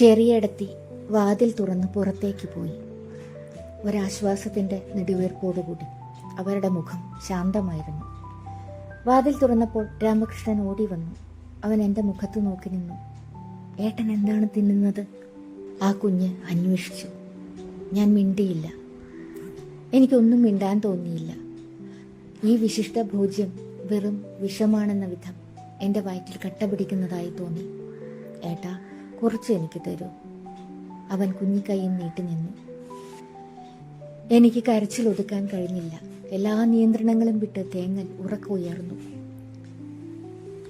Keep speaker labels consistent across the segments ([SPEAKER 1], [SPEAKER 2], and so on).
[SPEAKER 1] ചെറിയടത്തി വാതിൽ തുറന്ന് പുറത്തേക്ക് പോയി. ഒരാശ്വാസത്തിന്റെ നെടുവീർപ്പോടുകൂടി അവരുടെ മുഖം ശാന്തമായിരുന്നു. വാതിൽ തുറന്നപ്പോൾ രാമകൃഷ്ണൻ ഓടി വന്നു. അവൻ എന്റെ മുഖത്ത് നോക്കി നിന്നു. ഏട്ടൻ എന്താണ് തിന്നുന്നത്? ആ കുഞ്ഞ് അന്വേഷിച്ചു. ഞാൻ മിണ്ടിയില്ല. എനിക്കൊന്നും മിണ്ടാൻ തോന്നിയില്ല. ഈ വിശിഷ്ട ഭോജ്യം വെറും വിഷമാണെന്ന വിധം എന്റെ വയറ്റിൽ കട്ട പിടിക്കുന്നതായി തോന്നി. ഏട്ടാ കുറച്ച് എനിക്ക് തരൂ. അവൻ കുഞ്ഞിക്കൈയും നീട്ടി നിന്നു. എനിക്ക് കരച്ചിൽ ഒതുക്കാൻ കഴിഞ്ഞില്ല. എല്ലാ നിയന്ത്രണങ്ങളും വിട്ട് തേങ്ങൽ ഉറക്കുയർന്നു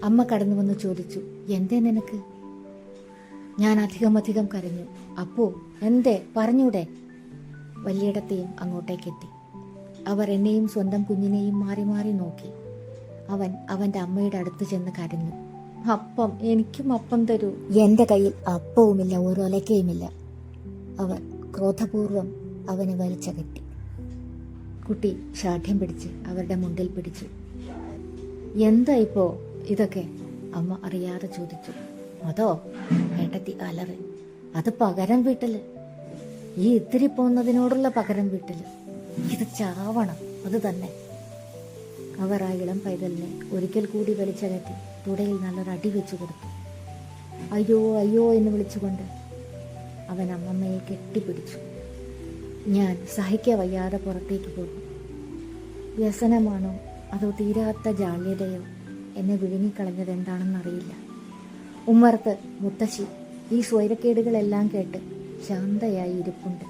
[SPEAKER 1] അമ്മ കടന്നു വന്ന് ചോദിച്ചു എന്തേ നിനക്ക്? ഞാൻ അധികം അധികം കരഞ്ഞു. അപ്പോ എന്തേ? പറഞ്ഞൂടെ? വലിയിടത്തെയും അങ്ങോട്ടേക്കെത്തി. അവർ എന്നെയും സ്വന്തം കുഞ്ഞിനെയും മാറി മാറി നോക്കി. അവൻ അവന്റെ അമ്മയുടെ അടുത്ത് ചെന്ന് കരഞ്ഞു. അപ്പം എനിക്കും അപ്പം തരൂ. എന്റെ കയ്യിൽ അപ്പവുമില്ല ഒരു ഒലക്കയുമില്ല. അവർ ക്രോധപൂർവം അവനെ വലിച്ചകറ്റി കുട്ടി. ഷാഠ്യം പിടിച്ച് അവരുടെ മുണ്ടിൽ പിടിച്ചു. എന്താ ഇപ്പോ ഇതൊക്കെ? അമ്മ അറിയാതെ ചോദിച്ചു. അതോ ഏട്ടത്തി അലറി. അത് പകരം വീട്ടൽ. ഈ ഇത്തിരി പോന്നതിനോടുള്ള പകരം വീട്ടൽ. ഇത് ചാവണം അത് തന്നെ. അവർ ആ ഇളം പൈതലിനെ ഒരിക്കൽ കൂടി വലിച്ചകറ്റി തുടയിൽ നല്ലൊരു അടി വെച്ചു കൊടുത്തു. അയ്യോ അയ്യോ എന്ന് വിളിച്ചുകൊണ്ട് അവൻ അമ്മമ്മയെ കെട്ടിപ്പിടിച്ചു. ഞാൻ സഹിക്ക വയ്യാതെ പുറത്തേക്ക് പോകും വ്യസനമാണോ അതോ തീരാത്ത ജാള്യതയോ എന്നെ വിഴുങ്ങിക്കളഞ്ഞത് എന്താണെന്നറിയില്ല. ഉമ്മർത്ത് മുത്തശ്ശി ഈ സ്വൈരക്കേടുകളെല്ലാം കേട്ട് ശാന്തയായി ഇരിപ്പുണ്ട്.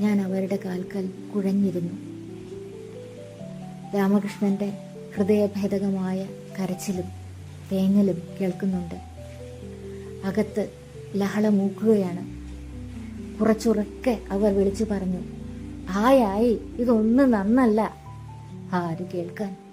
[SPEAKER 1] ഞാൻ അവരുടെ കാൽക്കൽ കുഴഞ്ഞിരുന്നു. രാമകൃഷ്ണന്റെ ഹൃദയഭേദകമായ കരച്ചിലും തേങ്ങലും കേൾക്കുന്നുണ്ട്. അകത്ത് ലഹള മൂക്കുകയാണ് കുറച്ചുറക്കെ അവർ വിളിച്ചു പറഞ്ഞു ആയായി ആയി ഇതൊന്നും നന്നല്ല. ആര് കേൾക്കാൻ?